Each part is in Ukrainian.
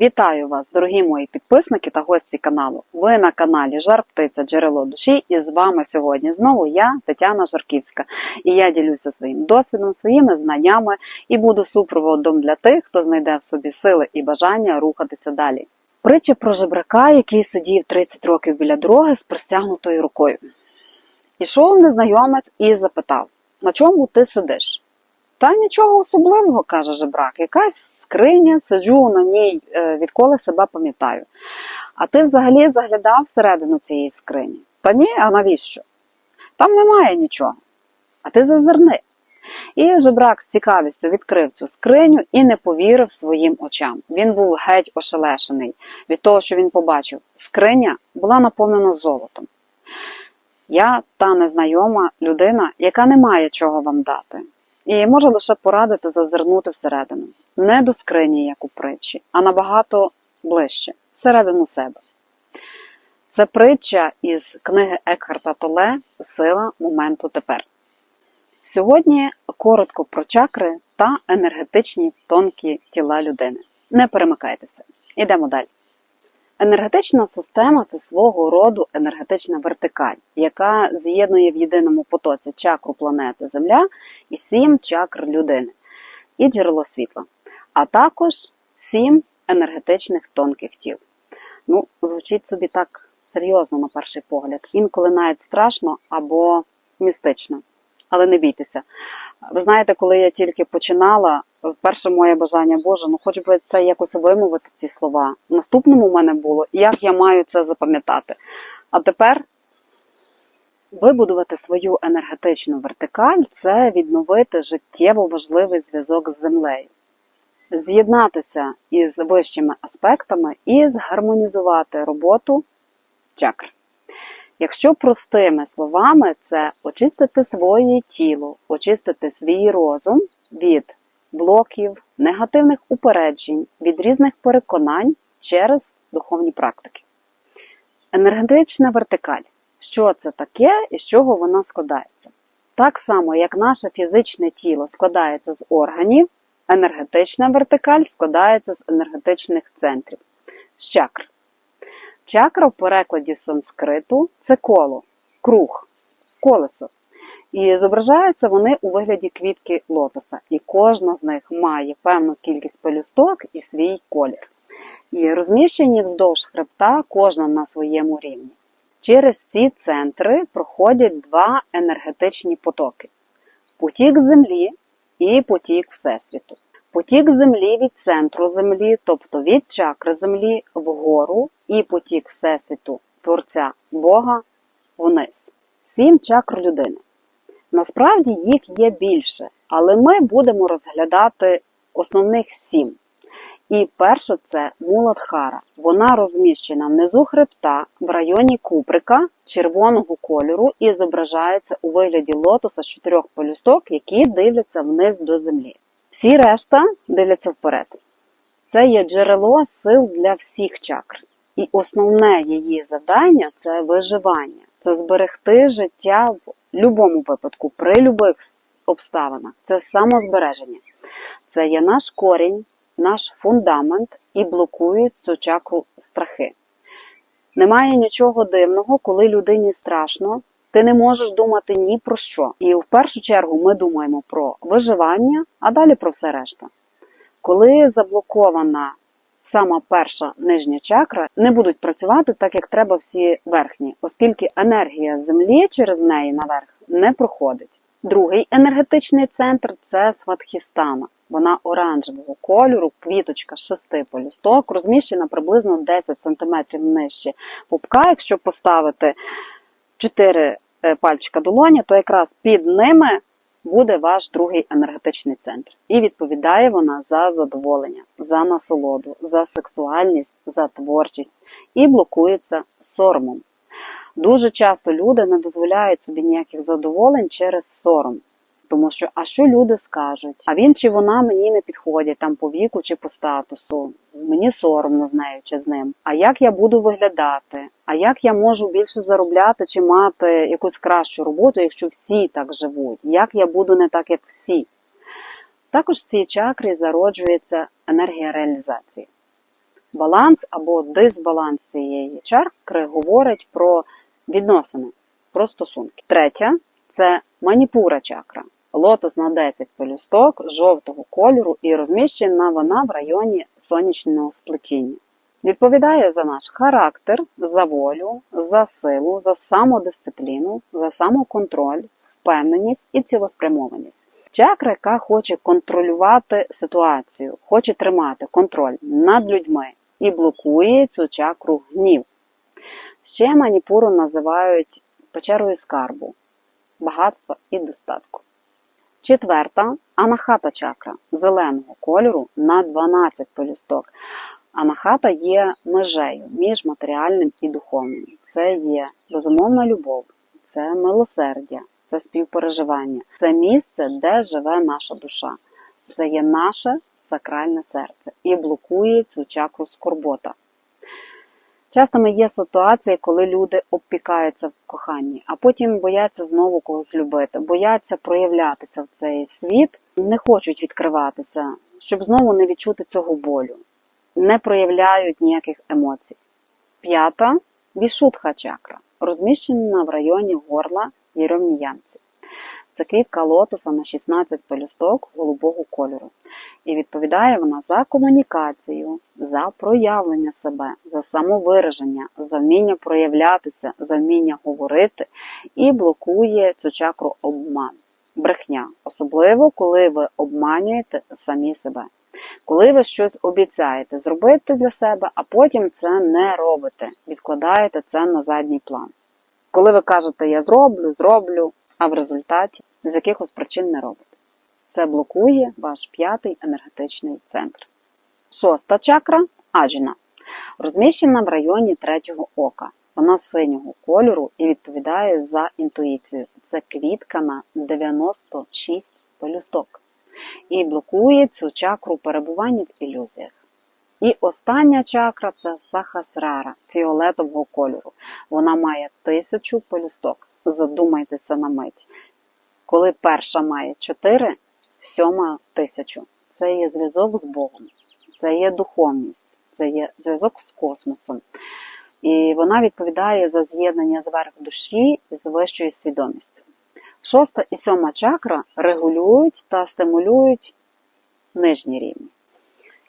Вітаю вас, дорогі мої підписники та гості каналу. Ви на каналі Жар Птиця Джерело душі, і з вами сьогодні знову я, Тетяна Жарківська. І я ділюся своїм досвідом, своїми знаннями і буду супроводом для тих, хто знайде в собі сили і бажання рухатися далі. Притча про жебрака, який сидів 30 років біля дороги з простягнутою рукою. Ішов незнайомець і запитав: На чому ти сидиш? Та нічого особливого, каже жебрак. Якась скриня, сиджу на ній, е, відколи себе пам'ятаю. А ти взагалі заглядав всередину цієї скрині? Та ні, а навіщо? Там немає нічого. А ти зазирни. І жебрак з цікавістю відкрив цю скриню і не повірив своїм очам. Він був геть ошелешений від того, що він побачив. Скриня була наповнена золотом. Я та незнайома людина, яка не має чого вам дати, і може лише порадити зазирнути всередину. Не до скрині, як у притчі, а набагато ближче, всередину себе. Це притча із книги Екхарта Толе Сила моменту тепер. Сьогодні коротко про чакри та енергетичні тонкі тіла людини. Не перемикайтеся. Ідемо далі. Енергетична система це свого роду енергетична вертикаль, яка з'єднує в єдиному потоці чакру планети Земля і сім чакр людини і джерело світла, а також сім енергетичних тонких тіл. Ну, звучить собі так серйозно на перший погляд. Інколи навіть страшно або містично. Але не бійтеся. Ви знаєте, коли я тільки починала, перше моє бажання Боже, ну хоч би це якось вимовити ці слова. Наступному в мене було, як я маю це запам'ятати. А тепер вибудувати свою енергетичну вертикаль це відновити життєво важливий зв'язок з землею, з'єднатися із вищими аспектами і згармонізувати роботу чакр. Якщо простими словами, це очистити своє тіло, очистити свій розум від блоків, негативних упереджень, від різних переконань через духовні практики. Енергетична вертикаль. Що це таке і з чого вона складається? Так само, як наше фізичне тіло складається з органів, енергетична вертикаль складається з енергетичних центрів, з чакр. Чакра в перекладі санскриту це коло, круг, колесо. І зображаються вони у вигляді квітки лотоса. І кожна з них має певну кількість пелюсток і свій колір. І розміщені вздовж хребта кожна на своєму рівні. Через ці центри проходять два енергетичні потоки: потік землі і потік Всесвіту. Потік землі від центру землі, тобто від чакри землі вгору, і потік Всесвіту Творця Бога вниз. Сім чакр людини. Насправді їх є більше, але ми будемо розглядати основних сім. І перша це Муладхара. Вона розміщена внизу хребта в районі куприка червоного кольору і зображається у вигляді лотоса з чотирьох полюсток, які дивляться вниз до землі. Всі решта дивляться вперед. Це є джерело сил для всіх чакр. І основне її завдання це виживання, це зберегти життя в будь-якому випадку, при будь-яких обставинах. Це самозбереження. Це є наш корінь, наш фундамент і блокують цю чакру страхи. Немає нічого дивного, коли людині страшно, ти не можеш думати ні про що. І в першу чергу ми думаємо про виживання, а далі про все решта. Коли заблокована сама перша нижня чакра, не будуть працювати так, як треба всі верхні, оскільки енергія землі через неї наверх не проходить. Другий енергетичний центр це Сватхістана. Вона оранжевого кольору, квіточка шести полюсток, розміщена приблизно 10 см нижче пупка. Якщо поставити 4 пальчика долоні, то якраз під ними буде ваш другий енергетичний центр. І відповідає вона за задоволення, за насолоду, за сексуальність, за творчість і блокується соромом. Дуже часто люди не дозволяють собі ніяких задоволень через сором. Тому що, а що люди скажуть? А він чи вона мені не підходять там по віку чи по статусу? Мені соромно з нею чи з ним. А як я буду виглядати? А як я можу більше заробляти чи мати якусь кращу роботу, якщо всі так живуть? Як я буду не так, як всі? Також в цій чакрі зароджується енергія реалізації. Баланс або дисбаланс цієї чакри говорить про відносини, про стосунки. Третя це маніпура чакра. Лотос на 10 пелюсток жовтого кольору і розміщена вона в районі сонячного сплетіння. Відповідає за наш характер, за волю, за силу, за самодисципліну, за самоконтроль, впевненість і цілеспрямованість. Чакра, яка хоче контролювати ситуацію, хоче тримати контроль над людьми і блокує цю чакру гнів. Ще маніпуру називають печерою скарбу, багатства і достатку. Четверта анахата чакра зеленого кольору на 12 полюсток. Анахата є межею між матеріальним і духовним. Це є безумовна любов, це милосердя, це співпереживання, це місце, де живе наша душа. Це є наше сакральне серце і блокує цю чакру скорбота. Часто є ситуації, коли люди обпікаються в коханні, а потім бояться знову когось любити, бояться проявлятися в цей світ, не хочуть відкриватися, щоб знову не відчути цього болю, не проявляють ніяких емоцій. П'ята вішутха чакра, розміщена в районі горла Єромніянці. Це квітка лотоса на 16 пелюсток голубого кольору. І відповідає вона за комунікацію, за проявлення себе, за самовираження, за вміння проявлятися, за вміння говорити і блокує цю чакру обман, брехня, особливо коли ви обманюєте самі себе. Коли ви щось обіцяєте зробити для себе, а потім це не робите, відкладаєте це на задній план. Коли ви кажете я зроблю, зроблю, а в результаті з якихось причин не робите. Це блокує ваш п'ятий енергетичний центр. Шоста чакра аджіна, розміщена в районі третього ока. Вона синього кольору і відповідає за інтуїцію. Це квітка на 96 пелюсток. І блокує цю чакру перебування в ілюзіях. І остання чакра це сахасрара фіолетового кольору. Вона має тисячу пелюсток. Задумайтеся на мить. Коли перша має 4, сьома тисячу. Це є зв'язок з Богом, це є духовність, це є зв'язок з космосом. І вона відповідає за з'єднання зверх душі з вищою свідомістю. Шоста і сьома чакра регулюють та стимулюють нижні рівні.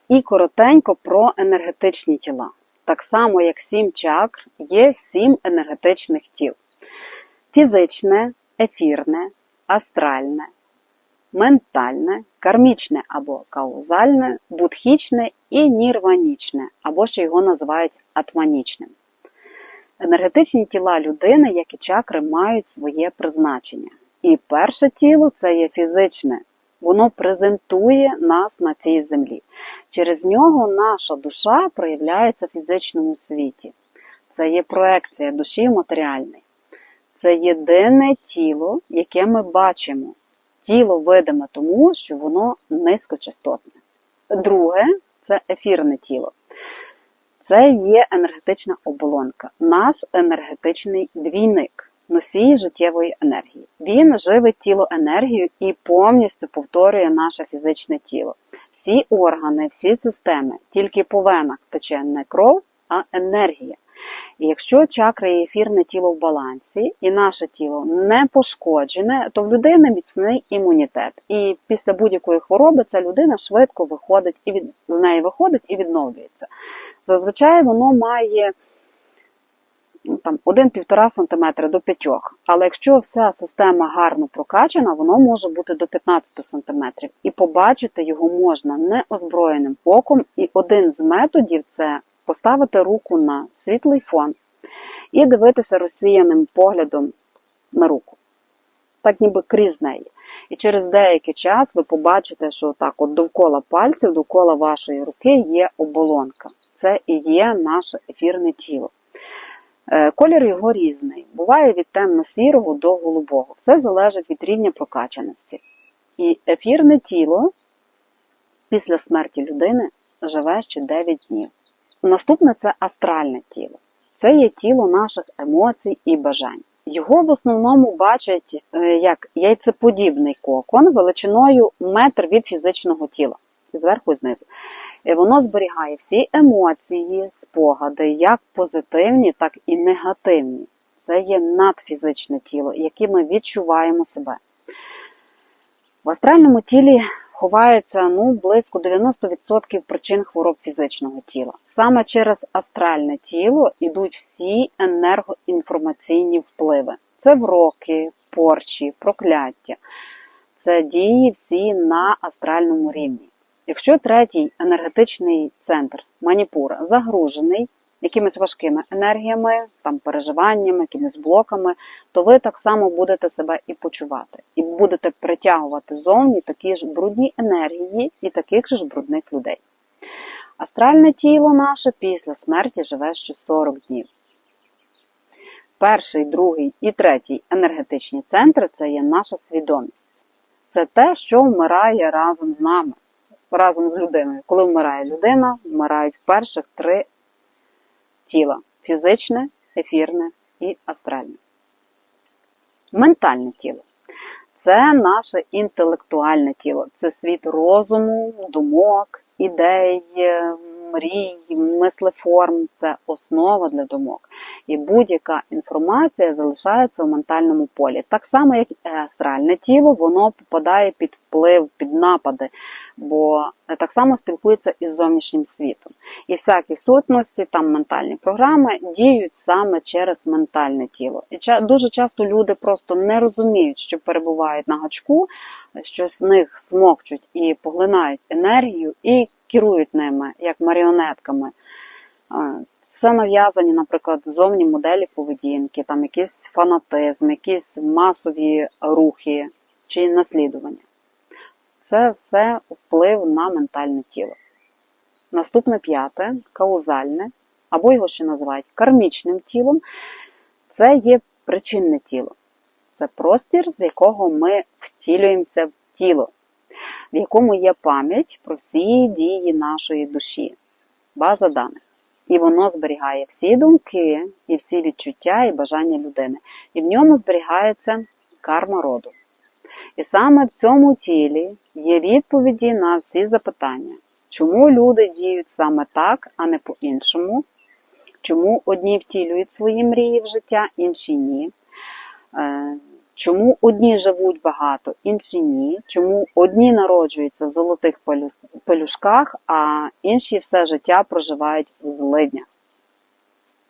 І коротенько про енергетичні тіла. Так само, як сім чакр, є сім енергетичних тіл: фізичне, ефірне, астральне, ментальне, кармічне або каузальне, будхічне і нірванічне, або ще його називають атманічним. Енергетичні тіла людини, як і чакри, мають своє призначення. І перше тіло це є фізичне. Воно презентує нас на цій землі. Через нього наша душа проявляється в фізичному світі. Це є проекція душі матеріальної. Це єдине тіло, яке ми бачимо. Тіло видиме тому, що воно низькочастотне. Друге це ефірне тіло. Це є енергетична оболонка, наш енергетичний двійник, носій життєвої енергії. Він живить тіло енергією і повністю повторює наше фізичне тіло. Всі органи, всі системи, тільки по венах тече не кров, а енергія. І якщо чакра і ефірне тіло в балансі, і наше тіло не пошкоджене, то в людини міцний імунітет. І після будь-якої хвороби ця людина швидко виходить і від з неї виходить і відновлюється. Зазвичай воно має там 1-1,5 см до 5 Але якщо вся система гарно прокачана, воно може бути до 15 см. І побачити його можна неозброєним оком. І один з методів це поставити руку на світлий фон і дивитися розсіяним поглядом на руку. Так ніби крізь неї. І через деякий час ви побачите, що так от довкола пальців, довкола вашої руки є оболонка. Це і є наше ефірне тіло. Е, колір його різний. Буває від темно-сірого до голубого. Все залежить від рівня прокачаності. І ефірне тіло після смерті людини живе ще 9 днів. Наступне це астральне тіло. Це є тіло наших емоцій і бажань. Його в основному бачать е, як яйцеподібний кокон величиною метр від фізичного тіла. Зверху і знизу. І воно зберігає всі емоції, спогади, як позитивні, так і негативні. Це є надфізичне тіло, яке ми відчуваємо себе. В астральному тілі ховається ну, близько 90% причин хвороб фізичного тіла. Саме через астральне тіло йдуть всі енергоінформаційні впливи. Це вроки, порчі, прокляття. Це дії всі на астральному рівні. Якщо третій енергетичний центр маніпура загружений якимись важкими енергіями, там переживаннями, якимись блоками, то ви так само будете себе і почувати, і будете притягувати зовні такі ж брудні енергії і таких же ж брудних людей. Астральне тіло наше після смерті живе ще 40 днів. Перший, другий і третій енергетичні центри це є наша свідомість. Це те, що вмирає разом з нами, разом з людиною. Коли вмирає людина, вмирають перших три тіла фізичне, ефірне і астральне. Ментальне тіло це наше інтелектуальне тіло, це світ розуму, думок, ідей, мрій, мислеформ це основа для думок. І будь-яка інформація залишається в ментальному полі. Так само, як і астральне тіло, воно попадає під вплив, під напади, бо так само спілкується із зовнішнім світом. І всякі сутності, там ментальні програми діють саме через ментальне тіло. І дуже часто люди просто не розуміють, що перебувають на гачку, що з них смокчуть і поглинають енергію, і керують ними як маріонетками. Це нав'язані, наприклад, зовні моделі поведінки, там якийсь фанатизм, якісь масові рухи чи наслідування. Це все вплив на ментальне тіло. Наступне п'яте каузальне, або його ще називають кармічним тілом, це є причинне тіло. Це простір, з якого ми втілюємося в тіло, в якому є пам'ять про всі дії нашої душі, база даних. І воно зберігає всі думки, і всі відчуття і бажання людини. І в ньому зберігається карма роду. І саме в цьому тілі є відповіді на всі запитання, чому люди діють саме так, а не по-іншому, чому одні втілюють свої мрії в життя, інші ні. Е, чому одні живуть багато, інші ні? Чому одні народжуються в золотих пелюшках, а інші все життя проживають в злиднях?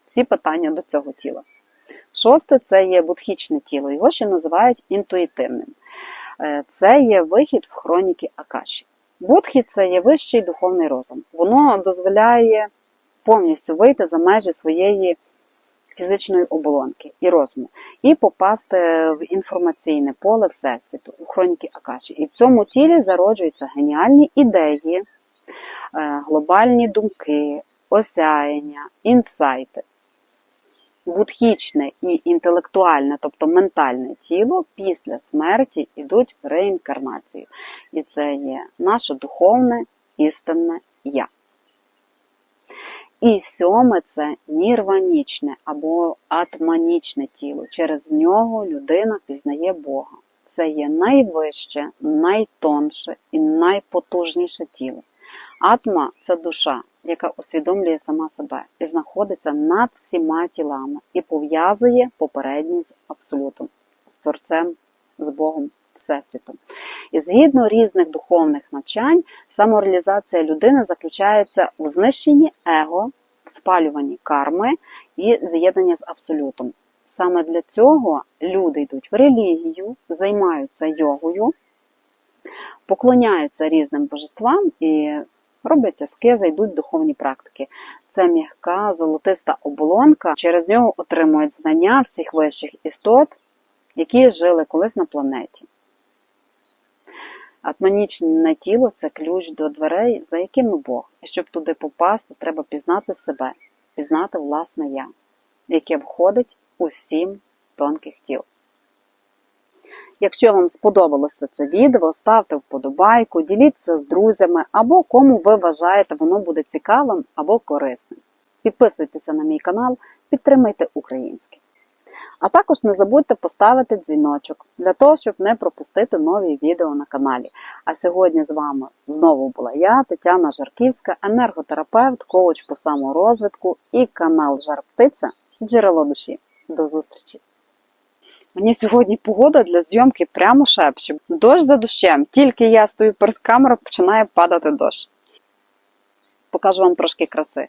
Всі питання до цього тіла. Шосте це є будхічне тіло, його ще називають інтуїтивним. Е, це є вихід в хроніки Акаші. Будхі це є вищий духовний розум. Воно дозволяє повністю вийти за межі своєї фізичної оболонки і розуму, і попасти в інформаційне поле Всесвіту, у хроніки Акаші. І в цьому тілі зароджуються геніальні ідеї, е, глобальні думки, осяяння, інсайти. Будхічне і інтелектуальне, тобто ментальне тіло після смерті йдуть в реінкарнацію. І це є наше духовне істинне я. І сьоме це нірванічне або атманічне тіло. Через нього людина пізнає Бога. Це є найвище, найтонше і найпотужніше тіло. Атма це душа, яка усвідомлює сама себе і знаходиться над всіма тілами і пов'язує попередній з абсолютом, з творцем, з Богом, Всесвітом. І згідно різних духовних навчань, самореалізація людини заключається у знищенні его, в спалюванні карми і з'єднання з абсолютом. Саме для цього люди йдуть в релігію, займаються йогою, поклоняються різним божествам і роблять аскези, йдуть в духовні практики. Це м'яка, золотиста оболонка, через нього отримують знання всіх вищих істот, які жили колись на планеті. Атманічне тіло це ключ до дверей, за якими Бог. І щоб туди попасти, треба пізнати себе, пізнати власне я, яке входить у сім тонких тіл. Якщо вам сподобалося це відео, ставте вподобайку, діліться з друзями або кому ви вважаєте, воно буде цікавим або корисним. Підписуйтеся на мій канал, підтримайте українське. А також не забудьте поставити дзвіночок для того, щоб не пропустити нові відео на каналі. А сьогодні з вами знову була я, Тетяна Жарківська, енерготерапевт, коуч по саморозвитку і канал Жар Птиця Джерело душі. До зустрічі! Мені сьогодні погода для зйомки прямо шепче. Дощ за дощем. Тільки я стою перед камерою, починає падати дощ. Покажу вам трошки краси.